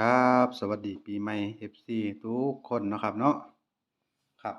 ครับ สวัสดีปีใหม่ FC ทุกคนนะครับเนาะครับ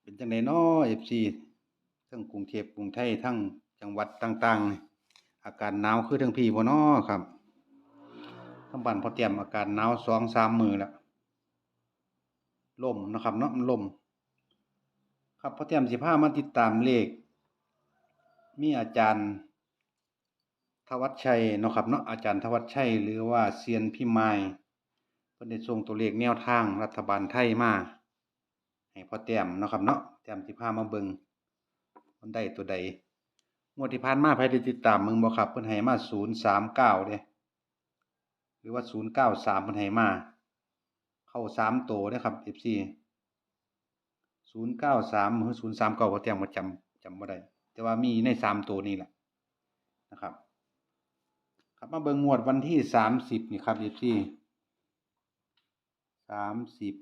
เป็นจังไดน้อ FC ทั้งกรุงเทพกรุงไทยทั้งจังหวัดต่างๆ อากาศหนาวคือทั้งพี่บ่น้อครับทั้งบ้านพอเตรียมอากาศหนาว2-3มื้อแล้วลมนะครับเนาะมันลม ครับพอเตรียมสิพามาติดตามเลข มีอาจารย์ ธวัชชัยเนาะครับเนาะอาจารย์ธวัชชัย หรือว่าเซียนพี่ไม้เพิ่นได้ส่งตัวเลขแนวทางรัฐบาลไทยมาให้พ่อแต้มเนาะครับเนาะแต้มสิพามาเบิ่งมันได้ตัวใดงวดที่ผ่านมาใครได้ติดตามมึงบ่ครับเพิ่นให้มา039เด้หรือว่า093เก้าสามเพิ่นให้มาเข้า3ตัวเด้อครับ FC 093หรือ039พ่อแต้มบ่จำจำบ่ได้แต่ว่ามีใน3ตัวนี้แหละนะครับ ครับมาเบิ่งงวดวันที่สามสิบนี่ครับ FC สามสิบ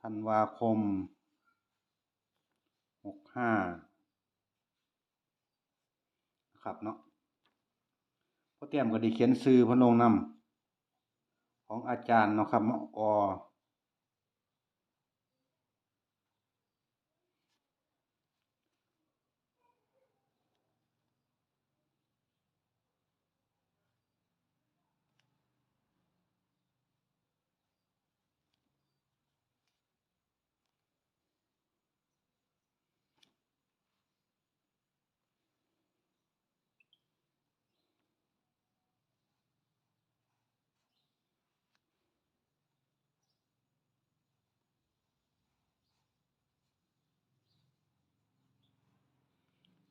ธันวาคมหกห้าครับเนาะพ่อเตรียมก็ได้เขียนซื้อพนงนำของอาจารย์เนาะครับเนาะอ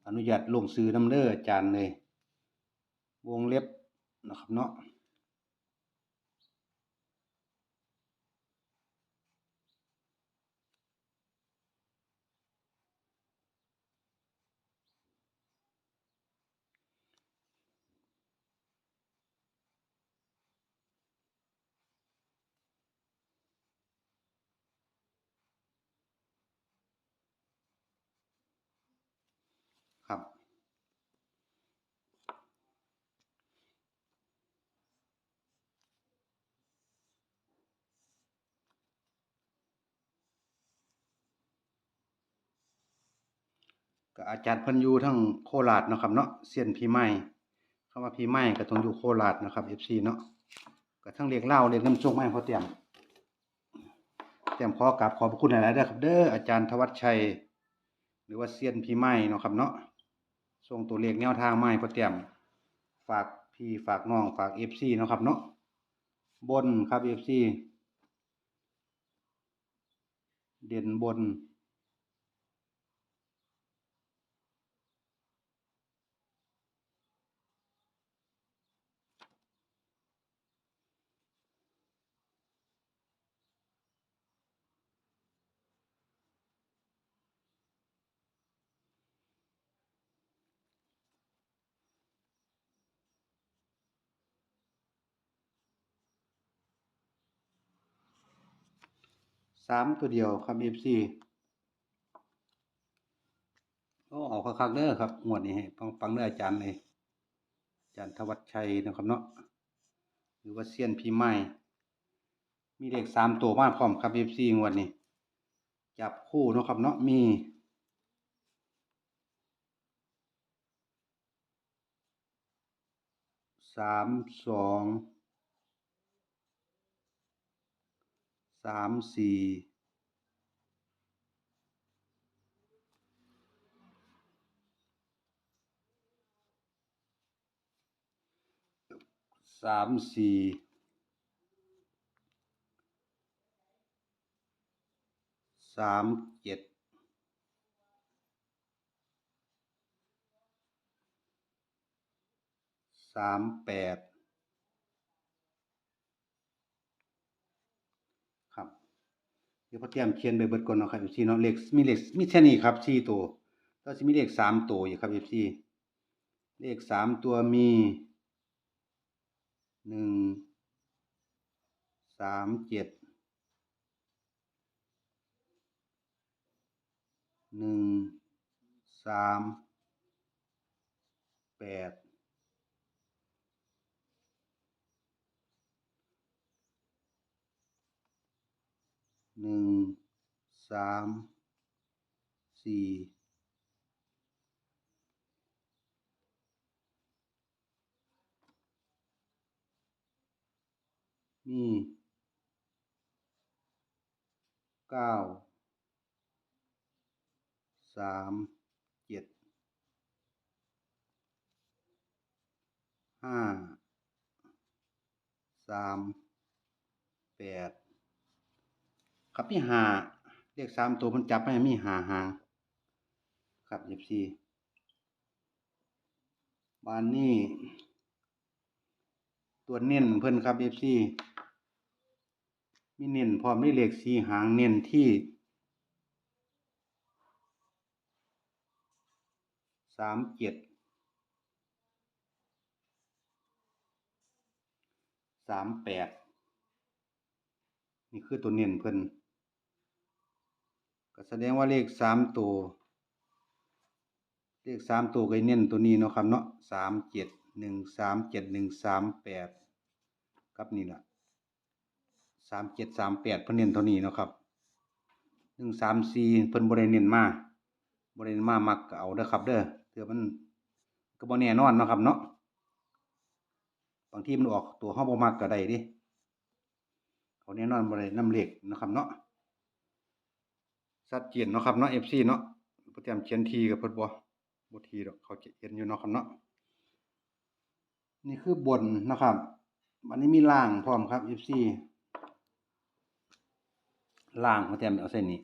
อนุญาตลงซื้อน้ำเด้ออาจารย์เลย วงเล็บนะครับเนาะ ก็อาจารย์พิ่นยูทั้งโคราชนะครับเนาะเซียนพี่ไม้คำว่าพี่ไม้ก็ต้องอยู่โคราชนะครับ FC เนาะก็ทั้งเรียกเล่าเรียกน้ำโชคไม้พอเตรียมเตรียมขอกราบขอบพระคุณหลายๆด้ครับ เด้ออาจารย์ธวัชชัย หรือว่าเซียนพี่ไม้เนาะครับเนาะส่งตัวเลขแนวทางไม้พอเตรียมฝากพี่ฝากน้องฝาก FC เนาะครับเนาะบนครับ FC เด่นบน สามตัวเดียวครับ FC โอ้เอาคักๆเด้อครับงวดนี้ฟังฟังเด้ออาจารย์เลยอาจารย์ธวัชชัยนะครับเนาะหรือว่าเซียนพี่ไม้มีเลขสามตัวมาพร้อมครับ FC งวดนี้จับคู่นะครับเนาะมีสามสอง สามสี่สามสี่สามเจ็ดสามแปดครับ เดี๋ยวพอเตรียมเขียนไปเบิดก่อนเนาะครับ FC เนาะเลขมีเลขมีแค่นี้ครับสี่ตัวแล้วสิมีเลขสามตัวอยู่ครับ FC เลขสามตัวมีหนึ่งสามเจ็ดหนึ่งสามแปด หนึ่งสามสี่มีเก้าสามเจ็ดห้าสามแปด ครับมีหาเลขสามตัวมันจับให้มีหาหาง ครับยี่สี่บานนี้ตัวเน้นเพิ่นครับ FC มีเน้นพร้อมมีเลขสีหางเน้นที่สามเจ็ดสามแปดนี่คือตัวเน้นเพิ่น ก็แสดงว่าเลขสามตัว เลขสามตัวก็เน้นตัวนี้เนาะครับเนาะสามเจ็ดหนึ่งสามเจ็ดหนึ่งสามแปดครับนี่แหละสามเจ็ดสามแปดเพิ่นเน้นเท่านี้เนาะครับหนึ่งสามสี่เพิ่นบริเน้นมาบริเน้นมามักก็เอาเด้อครับ เด้อเถื่อมันก็บ่แน่นอนเนาะครับเนาะบางทีมันออกตัวเฮาบ่มักก็ได้ดิเขาแน่นอนบ่ได้นำเหลขเนะครับเนาะ ชัดเจนเนาะครับเนาะ FC เนาะบ่เตรียมเขียนทีกับเพิ่นบ่บ่ทีดอกเขาจะเห็นอยู่เนาะครับเนาะนี่คือบนนะครับวันนี้มีล่างพร้อมครับ FC ล่างเขาเตรียมเอาเส้นนี้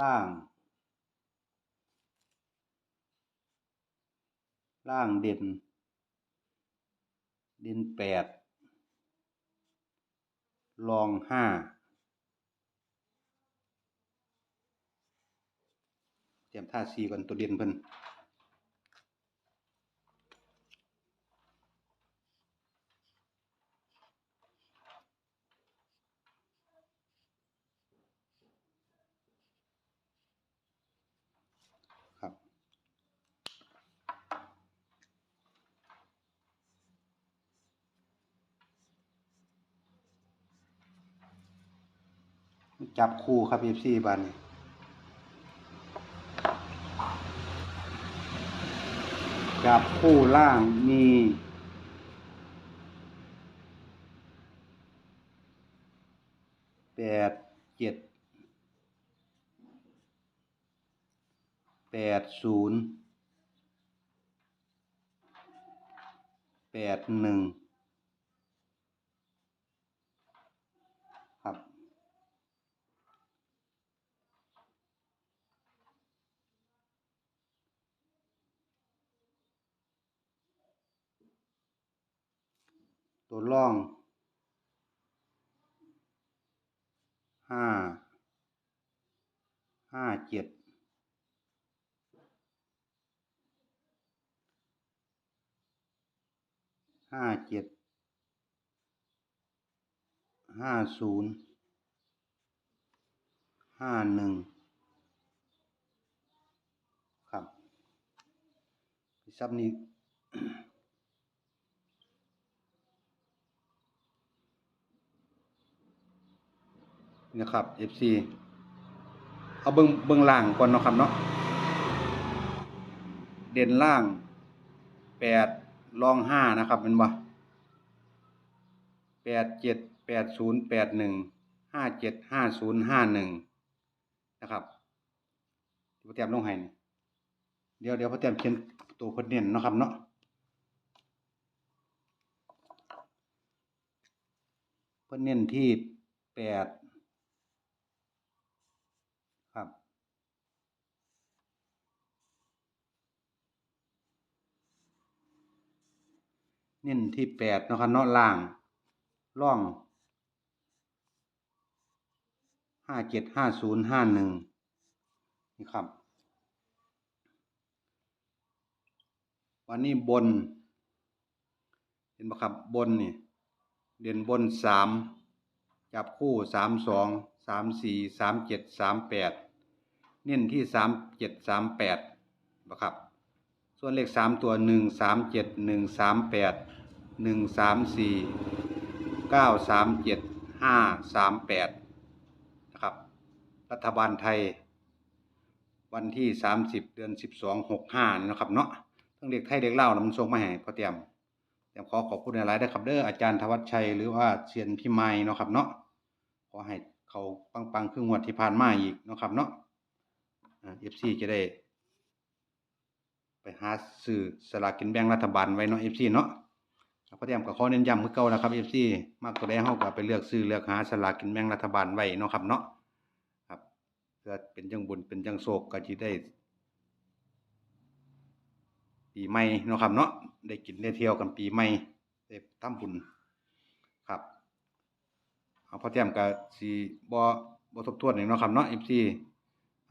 ล่าง ล่างเด่น เด่นแปด ลองห้าเตรียมท่าซีก่อนตัวเด่นเพิ่น จับคู่ครับ FC บานนี้จับคู่ล่างมีแปดเจ็ดแปดศูนย์แปดหนึ่ง ตัวร่องห้าห้าเจ็ดห้าเจ็ดห้าศูนย์ห้าหนึ่งครับซับนี้ นะครับ FC เอาเบิ้งเบิ้งล่างก่อนเนาะครับเนาะเด่นล่างแปดรองห้านะครับเป็นบ่แปดเจ็ดแปดศูนย์แปดหนึ่งห้าเจ็ดห้าศูนย์ห้าหนึ่งนะครับพอเตรียมลงให้นี่เดี๋ยวเดี๋ยวพอเตรียมเขียนตัวพิ่นเน้นเนาะครับเนาะพิ่นเน้นที่แปดครับ เน้นที่แปดนะครับเนาะล่างร่องห้าเจ็ดห้าศูนย์ห้าหนึ่งนี่ครับ วันนี้บน เห็นไหมครับบนนี่เด่นบนสามจับคู่สามสองสามสี่สามเจ็ดสามแปดเน้นที่สามเจ็ดสามแปดนะครับ ส่วนเลขสามตัวหนึ่งสามเจ็ดหนึ่งสามแปดหนึ่งสามสี่เก้าสามเจ็ดห้าสามแปดนะครับ รัฐบาลไทย วันที่สามสิบเดือนสิบสองหกห้านะครับเนาะทั้งเด็กไทยเด็กเล่านะมันส่งมาให้พอเตรียมเตรียมขอขอบคุณหลายๆด้ครับเด้ออาจารย์ธวัชชัยหรือว่าเชียนพี่ไม้เนาะครับเนาะขอให้เขาปังๆครึ่งวันที่ผ่านมาอีกเนาะครับเนาะเอฟซีจะได้ ไปหาซื้อสลากกินแบ่งรัฐบาลไว้เนาะเอฟซีเนาะพอเตรียมกับข้อเน้นย้ำคือเก่านะครับเอฟซีมากตัวใดเฮาก็ไปเลือกซื้อเลือกหาสลากกินแบ่งรัฐบาลไว้เนาะครับเนาะครับเพื่อเป็นจังบุญเป็นจังโศกก็สิได้ปีใหม่เนาะครับเนาะได้กินได้เที่ยวกันปีใหม่ได้ทำบุญครับเอาพอเตรียมก็สิบ่บ่ทบทวนอีกเนาะครับเนาะ FC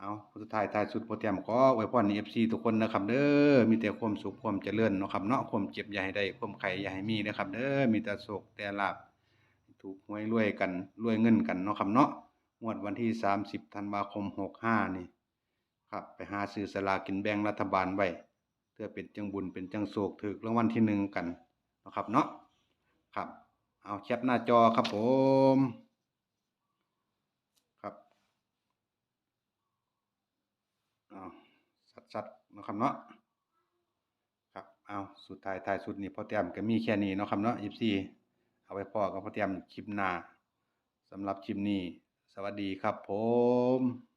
เอาสุดท้ายท้ายสุดพอเตรียมขออวยพรให้ FC ทุกคนนะครับเด้อมีแต่ความสุขความเจริญเนาะครับเนาะความเจ็บอย่าให้ได้ความไข้อย่าให้มีนะครับเด้อมีแต่โศกแต่ลาภถูกหวยรวยกันรวยเงินกันเนาะครับเนาะงวดวันที่ 30ธันวาคม 65 นี่ครับไปหาซื้อสลากกินแบ่งรัฐบาลไว้เพื่อเป็นจังบุญเป็นจังโศกถึกรางวัลที่หนึ่งกันนะครับเนาะครับเอาแคปหน้าจอครับผมครับเอาสัดๆ นะครับเนาะครับเอาสุดท้ายท้ายสุดนี่พอเตรียมก็มีแค่นี้เนาะครับเนาะยิบซีเอาไว้พอกับพอเตรียมคลิปหน้าสำหรับคลิปนี้ สวัสดีครับผม